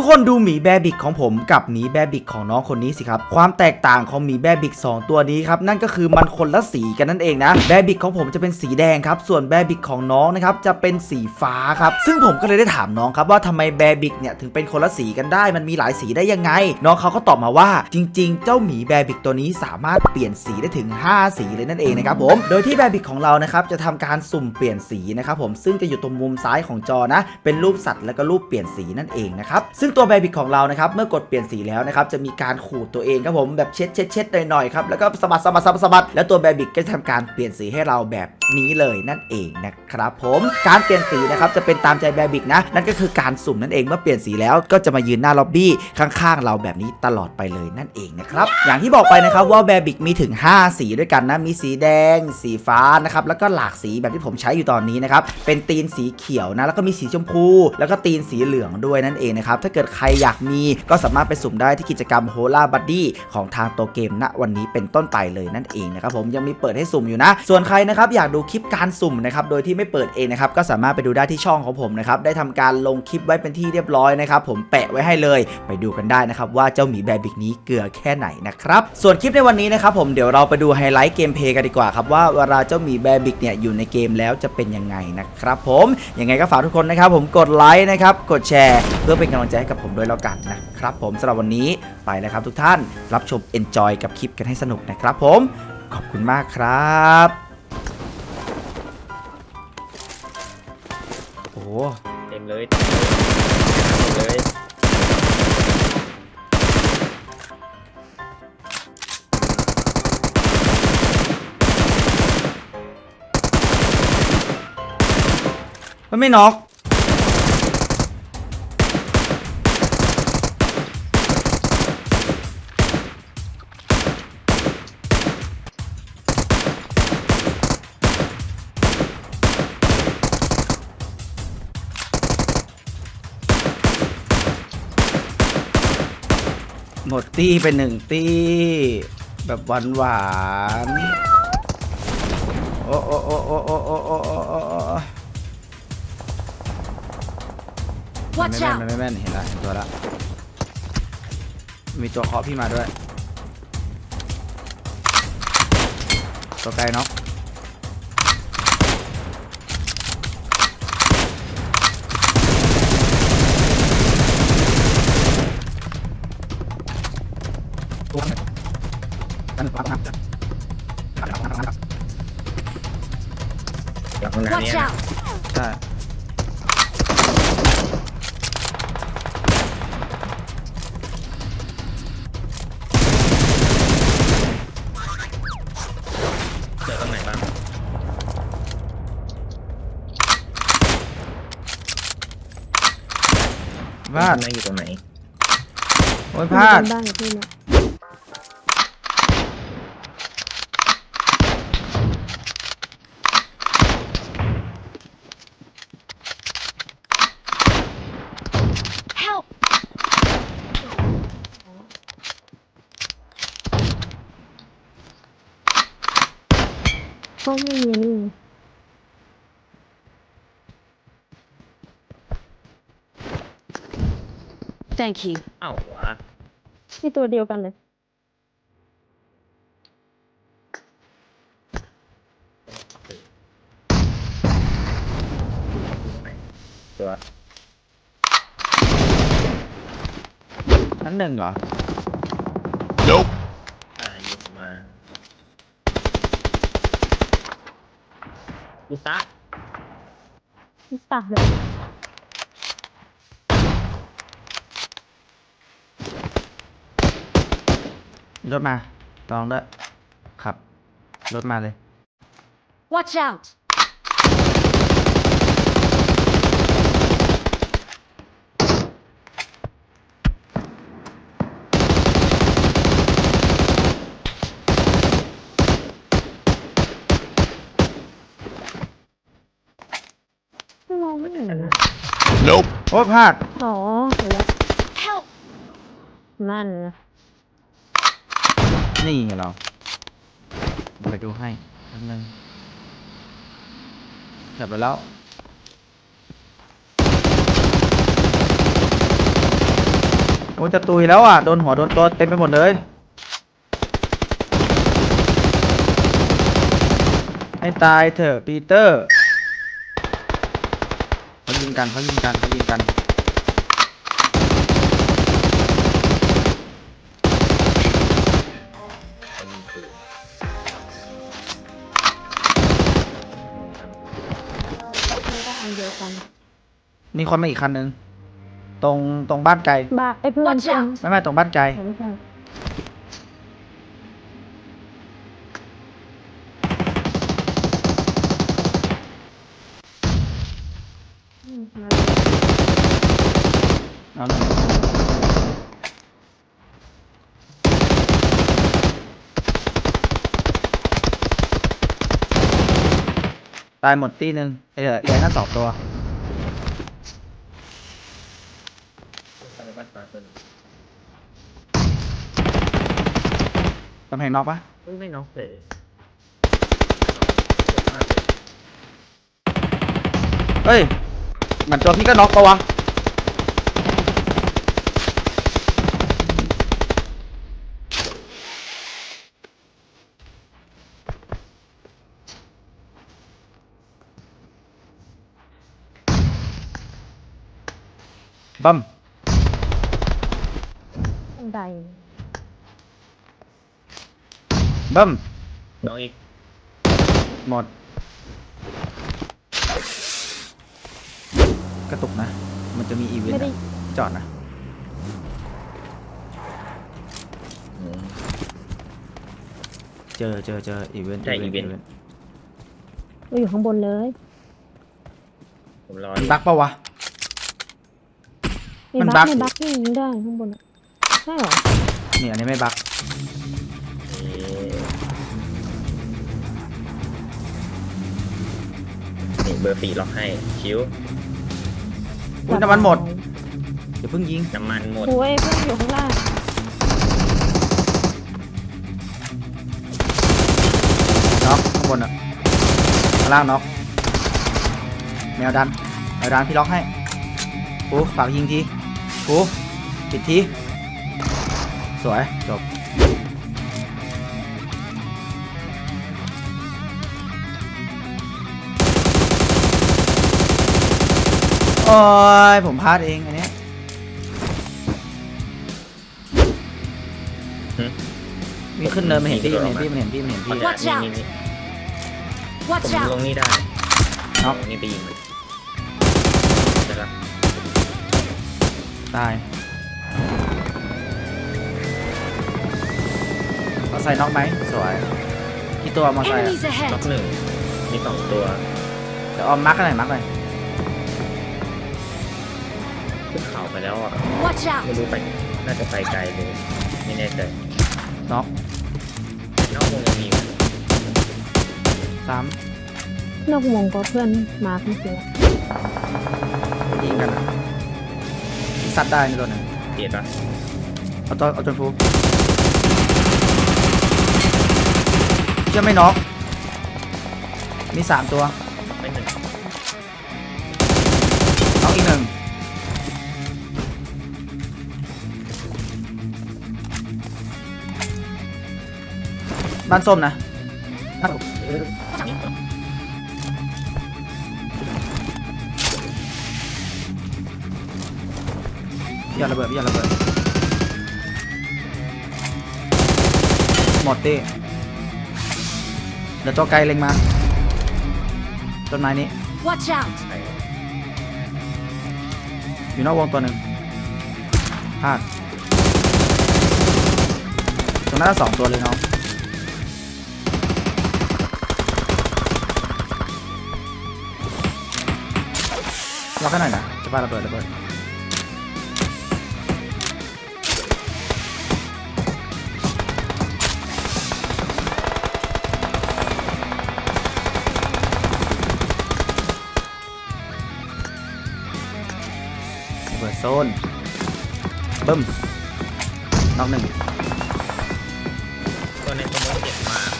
ทุกคนดูหมีแบบิกของผมกับหมีแบบิกของน้องคนนี้สิครับ ความแตกต่างของหมีแบบิก2ตัวนี้ครับนั่นก็คือมันคนละสีกันนั่นเองนะแบบิกของผมจะเป็นสีแดงครับ ส่วนแบบิกของน้องนะครับจะเป็นสีฟ้าครับ ซึ่งผมก็เลยได้ถามน้องครับว่าทำไมแบบิกเนี่ยถึงเป็นคนละสีกันได้ มันมีหลายสีได้ยังไง น้องเขาก็ตอบมาว่า จริง ๆ เจ้าหมีแบบิกตัวนี้สามารถเปลี่ยนสีได้ถึง 5 สีเลยนั่นเองนะครับผมโดยที่แบบิกของเรานะครับจะทำการสุ่มเปลี่ยนสีนะครับผมซึ่งจะอยู่ตรงมุมซ้ายของจอนะ เป็นรูปสัตว์แล้วก็รูปเปลี่ยนสีนั่นเองนะครับซึ่งตัวแบบิกของเรานะครับเมื่อกดเปลี่ยนสีแล้วนะครับจะมีการขูดตัวเองครับผมแบบเช็ดเช็ดเช็ดหน่อยๆครับแล้วก็สะบัดสะบัดสะบัดสะบัดแล้วตัวแบบิกก็จะทำการเปลี่ยนสีให้เราแบบนี้เลยนั่นเองนะครับผมการเปลี่ยนสีนะครับจะเป็นตามใจแบบิกนะนั่นก็คือการสุ่มนั่นเองเมื่อเปลี่ยนสีแล้วก็จะมายืนหน้าล็อบบี้ข้างๆ เราแบบนี้ตลอดไปเลยนั่นเองนะครับอย่างที่บอกไปนะครับว่าแบบิกมีถึง 5 สีด้วยกันนะมีสีแดง สีฟ้านะครับแล้วก็หลากสีแบบที่ผมใช้อยู่ตอนนี้นะครับเป็นตีนสีเขียวนะแล้วก็มีสีชมพู แล้วก็ตีนสีเหลืองด้วยนั่นเองนะครับถ้าเเกิดใครอยากมี ก็สามารถไปสุ่มได้ที่กิจกรรม h o l a Buddy ของทางโตเกมณวันนี้เป็นต้นไปเลยนั่นเองนะครับผมยังมีเปิดให้สุ่มอยู่นะ ส่วนใครนะครับอยากดูคลิปการสุ่มนะครับโดยที่ไม่เปิดเองนะครับก็สามารถไปดูได้ที่ช่องของผมนะครับได้ทำการลงคลิปไว้เป็นที่เรียบร้อยนะครับผมแปะไว้ให้เลย ไปดูกันได้นะครับว่าเจ้าหมีแบบิกนี้เกลือแค่ไหนนะครับส่วนคลิปในวันนี้นะครับผมเดี๋ยวเราไปดูไฮไลท์เกมเพลย์กันดีกว่าครับว่าเวลาเจ้าหมีแบบิกเนี่ยอยู่ในเกมแล้วจะเป็นยังไงนะครับผมยังไงก็ฝากทุกคนนะครับผมกดไลค์นะครับกดแชร์ เพื่อเป็นกำลังใจให้กับผมด้วยแล้วกันนะครับผมสำหรับวันนี้ไปแล้วครับทุกท่านรับชม enjoy กับคลิปกันให้สนุกนะครับผมขอบคุณมากครับโอ้โหเต็มเลยเต็มเลยมันไม่น็อก ดตี้ไปหนึ่งตี้ แบบหวานหวานโอ้โอ้โอ้โอ้โอ้โอ้โอ้โอ้โอ้โอ Watch ไม่แม่น out! มันไม่แม่นเห็นละเห็นตัวละ มีตัวเคาะพี่มาด้วย ตัวไกลเนาะ หลังห้องน้ำ Watch เนี่ย out! ใช่เจอตรงไหนบ้างพลาดข้งในอยู่ตรงไหนโอ้ยพลาด บ้างพี่เนี่ย เขาไม่มีนี่ Thank you. เอ้าวะที่ตัวเดียวกันเลย ตัวชั้นหนึ่งเหรออ่าอยู่มา อุตะที่ตาเลยรถมาลองด้วยขับ รถมาเลย Watch out! ไม่มองไม่เห็น โอ้ยพลาดอ๋อเห็นแล้ว Help! นั่นนะนี่ไงเราไปดูให้แป๊บนึงกลับไปแล้ว โอ้จะตุยแล้วอะ โดนหัวโดนตัวเต็มไปหมดเลย ให้ตายเถอะปีเตอร์เขายิง กันเขายิงกันเขายิงกันอันนี้คือไม่ได้อันเดียวกันมีคนมาอีกคันนึง ตรงตรงบ้านไกลบ้าไอ้เพื่อน Watch เพื่อน out ไม่ไม่ตรงบ้านไกล ไม่ใช่อืมมาเลย เอาหน่อยตายหมดตีหนึ่งเหลือเหลือแค่สองตัวอะไรบ้านฟ้าตัวนึงกำแพงนอกปะเฮ้ยไม่น็อกเลยเจ็บมากเลยเฮ้ยเหมือนตัวพี่ก็น็อกปะวะ บัมบันไดบัมน้องอีก หมด กระตุกนะ มันจะมีอีเวนไม่ต์ได้อะจอดนะอืมเจอเจอเจออีเวนต์ใช่อีเวนต์ต์เราอยู่ข้างบนเลย ผมรอมันบักปะวะ มีมันบั๊กบั๊กมีบั๊กนี่ยิงได้ข้างบนอะใช่เหรอนี่อันนี้ไม่บักนี่เบอร์สี่ล็อกให้คิ้วอุ้ยน้ำมันหมดอย่าเพิ่งยิงน้ำมันหมด โอ้ยเพื่อนอยู่ข้างล่างน็อกข้างบนอะข้างล่างน็อกแมวดันแมวดันพี่ล็อกให้ปูฝากยิงที ปูปิดที สวย จบ โอ้ย ผมพลาดเองอันเนี้ยหึมีขึ้นเนินมันเห็นพี่มันเห็นพี่มันเห็นพี่มันเห็นพี่ Watch นี่ out นี่นี่ Watch ผมล out! งนี่ได้น็อก นี่ไปยิงมันได้ละ ตายมอไซค์น็อกไหมสวยกี่ตัวมอไซค์อะ Enemies ล็อ ahead! กหนึ่งมีสองตัวเดี๋ยวออมมาร์กกันหน่อยมาร์กหน่อยขึ้นเขาไปแล้วอะ Watch ไม่ out! รู้ไป น่าจะไปไกลเลย ไม่แน่ใจน็อกนอกวงยังมีอยู่สามนอกวงก็เพื่อนมาเมื่อกี้ยิงกันอะที่ ซัดได้ในตัวหนึ่งเกียดปะเอาตัวเอาจนฟูเชื่อไม่น็อกมีสามตัวไม่หนึ่งน็อกอีกหนึ่งบ้านส้มนะ บ้านนี่พี่เอาระเบิดพี่เอาระเบิดหมดดิเดี๋ยวตัวไกลเล็งมาต้นไม้นี้ Watch out! ใช่อยู่นอกวงตัวหนึ่งพลาดตรงนั้นสองตัวเลยน้องล็อกให้หน่อยนะจะปาระเบิดระเบิด โซนบึ้มน็อกหนึ่ง ตัวในตัวนู้นเจ็บมาก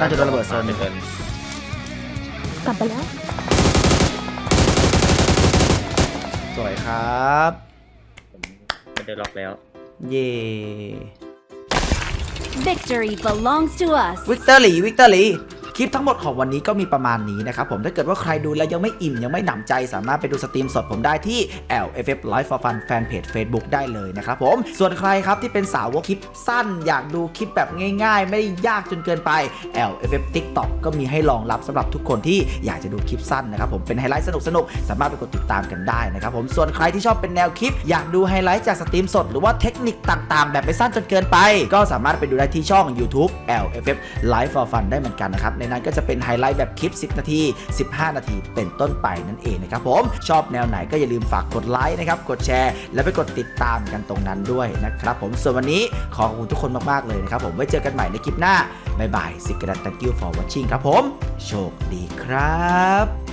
น่าจะโดนระเบิดโซน เป็นเกินกลับไปแล้ว สวยครับผมไม่ได้ล็อกแล้ว เย่ Victory belongs to us. วิกเตอร์ลีวิกเตอร์ลี คลิปทั้งหมดของวันนี้ก็มีประมาณนี้นะครับผมถ้าเกิดว่าใครดูแล้วยังไม่อิ่มยังไม่หนำใจ สามารถไปดูสตรีมสดผมได้ที่ LFF Live for Fun Fanpage Facebook ได้เลยนะครับผมส่วนใครครับที่เป็นสาวกคลิปสั้น อยากดูคลิปแบบง่าย ๆ ไม่ได้ยากจนเกินไป LFF TikTok ก็มีให้รองรับสำหรับทุกคนที่อยากจะดูคลิปสั้นนะครับผมเป็นไฮไลท์สนุกๆสามารถไปกดติดตามกันได้นะครับผมส่วนใครที่ชอบเป็นแนวคลิป อยากดูไฮไลท์จากสตรีมสด หรือว่าเทคนิคต่างๆ แบบไม่สั้นจนเกินไป ก็สามารถไปดูได้ที่ช่อง YouTube LFF Live for Fun ได้เหมือนกันนะครับในนั้นก็จะเป็นไฮไลท์แบบคลิป 10 นาที 15 นาที เป็นต้นไปนั่นเองนะครับผม ชอบแนวไหนก็อย่าลืมฝากกดไลค์นะครับ กดแชร์ และไปกดติดตามกันตรงนั้นด้วยนะครับผม ส่วนวันนี้ขอขอบคุณทุกคนมาก ๆ เลยนะครับผม ไว้เจอกันใหม่ในคลิปหน้า บ๊ายบาย สิกระดัต thank you for watching ครับผม โชคดีครับ